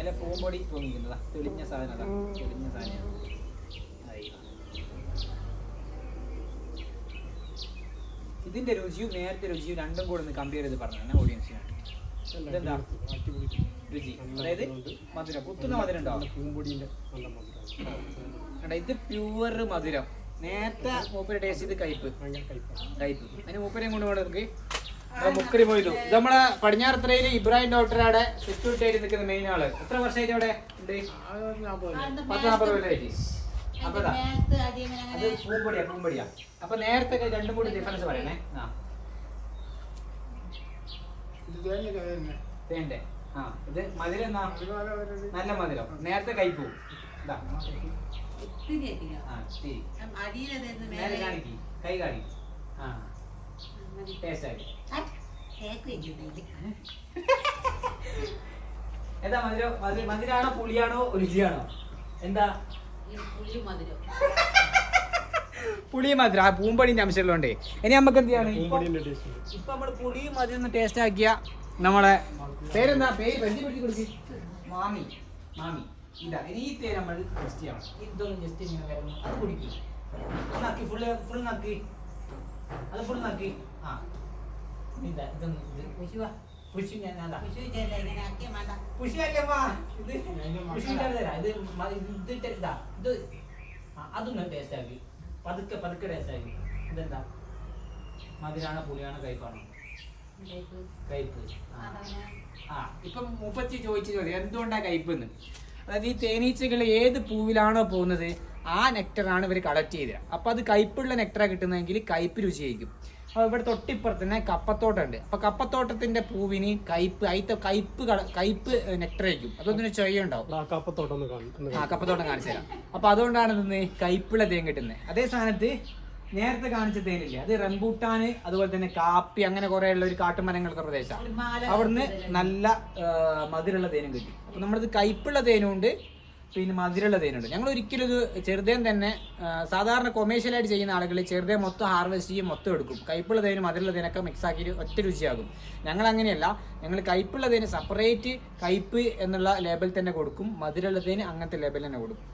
മേലെ പൂമ്പൊടി തൂങ്ങിക്കുന്നതാ തെളിഞ്ഞ സാധനം അതാ. തെളിഞ്ഞ സാധനം. ഇതിന്റെ രുചിയും നേരത്തെ രുചിയും രണ്ടും കൂടെ ഒന്ന് കമ്പയർ ചെയ്ത് പറഞ്ഞു ഓഡിയൻസിനാണ് ഇതെന്താ? രുചി അതായത് മധുരം. കുത്തുന്ന മധുരം ഉണ്ടാവും പൂമ്പൊടിന്റെ നല്ല മധുരം. ഇത് പ്യുവർ മധുരം. നേരത്തെ മൂപ്പര് ടേസ്റ്റ് ചെയ്ത് കയ്പ് കയ്പ് അതിന് മൂപ്പരെയും കൊണ്ട് പോകണം നമുക്ക് നമ്മളെ മുക്കരി പോയിരുന്നു ഇത് നമ്മളെ പടിഞ്ഞാറത്തറയിൽ ഇബ്രാഹിം ഡോക്ടറുടെ സെക്യൂരിറ്റി ആയിട്ട് നിൽക്കുന്ന മെയിൻ ആൾ. എത്ര വർഷമായിട്ട് അവിടെ ഉണ്ട്? പത്ത് നാൽപ്പത് കൊല്ലമായിട്ട് അത് പൂമ്പടിയാ പൂമ്പടിയാ. അപ്പൊ നേരത്തെ രണ്ടും കൂടി ഡിഫറൻസ് പറയണേ. ആ. തേണ്ടേ ആ ഇത് മധുരം എന്നാ? നല്ല മധുരം. നേരത്തെ കൈപ്പൂ ഇതാ. ആ ശരി നേരെ കാണിക്ക്. കൈ കാണിക്കും. ആ. ടേസ്റ്റ് ആക്കി എന്താ മധുരം? മധുര മധുരാണോ പുളിയാണോ രുചിയാണോ? എന്താ? പുളി മധുരം. ആ പൂമ്പടിന്റെ അംശമുള്ളതുകൊണ്ടേ. ഇനി നമുക്ക് എന്ത് ചെയ്യാണ്? ഇപ്പൊ ടേസ്റ്റ് ഇപ്പൊ നമ്മൾ പുളി മധുരം ടേസ്റ്റ് ആക്കിയ നമ്മളെ പേരെന്താ? പേര് പിടിച്ച് കൊടുക്ക്. മാമി. മാമി. ഇതാ ഇനി ഈ തേര് നമ്മൾ ടെസ്റ്റ് ചെയ്യണം. ഇതൊന്നും ജസ്റ്റ് ഇങ്ങനെ വരണം അത് കുടിക്കും. നക്കി ഫുള്ള് ഫുൾ നക്കി. അത് ഫുൾ നക്കി. ആ. ഇതാ ഇതൊന്നും ഇത് പുശുവാ പുശു ഞാൻ അതാ പുഷല്ലേ വാ? ഇത് പുഷിന്റെ തരാം. ഇത് മ- ഇത് ഇതാ. അതൊന്ന് ടേസ്റ്റ് ആക്കി. പതുക്കെ പതുക്കെ ടേസ്റ്റ് ആക്കി. ഇതെന്താ? മധുരാണോ പുളിയാണോ കയ്പാണോ കയ്പ് ആ. ഇപ്പം മുപ്പത്തി ചോദിച്ചു ചോദ്യം എന്തുകൊണ്ടാ കയ്പെന്ന് അതായത് ഈ തേനീച്ചകൾ ഏത് പൂവിലാണോ പോകുന്നത് ആ നെക്ടറാണ് ഇവർ കളക്ട് ചെയ്തത് അപ്പൊ അത് കയ്പുള്ള നെക്ടറാ കിട്ടുന്നതെങ്കിൽ കയ്പ് രുചിയായിരിക്കും. അപ്പൊ ഇവിടെ തൊട്ടിപ്പുറത്ത് തന്നെ കപ്പത്തോട്ടമുണ്ട്. അപ്പൊ കപ്പത്തോട്ടത്തിന്റെ പൂവിന് കയ്പ് അതിന്റെ കയ്പ് കയ്പ് നെക്ടർ ആയിരിക്കും. അതൊന്നും ചൊയ്യ ഉണ്ടാവും ആ കപ്പത്തോട്ടം ആ കപ്പത്തോട്ടം കാണിച്ചു തരാം. അപ്പൊ അതുകൊണ്ടാണ് നിന്ന് കയ്പുള്ള തേൻ കിട്ടുന്നത് അതേ സ്ഥാനത്ത് നേരത്തെ കാണിച്ച തേനില്ലേ? അത് റംബൂട്ടാന് അതുപോലെ തന്നെ കാപ്പി അങ്ങനെ കുറെ ഉള്ള ഒരു കാട്ടുമരങ്ങളുടെ പ്രദേശമാണ്. അവിടുന്ന് നല്ല മധുരമുള്ള തേനും കിട്ടി. അപ്പൊ നമ്മളിത് കയ്പുള്ള തേനും ഉണ്ട് പിന്നെ മധുരമുള്ള തേനുണ്ട്. ഞങ്ങൾ ഒരിക്കലും ഇത് ചെറുതേൻ തന്നെ സാധാരണ കൊമേഴ്ഷ്യലായിട്ട് ചെയ്യുന്ന ആളുകൾ ചെറുതേ മൊത്തം ഹാർവെസ്റ്റ് ചെയ്യും മൊത്തം എടുക്കും. കയ്പുള്ള തേനും മധുരമുള്ള തേനൊക്കെ മിക്സ് ആക്കി ഒറ്റ രുചിയാകും. ഞങ്ങൾ അങ്ങനെയല്ല ഞങ്ങൾ കയ്പുള്ള തേന് സെപ്പറേറ്റ് കയ്പ് എന്നുള്ള ലേബൽ തന്നെ കൊടുക്കും മധുരമുള്ള തേന് അങ്ങനത്തെ ലേബൽ തന്നെ കൊടുക്കും.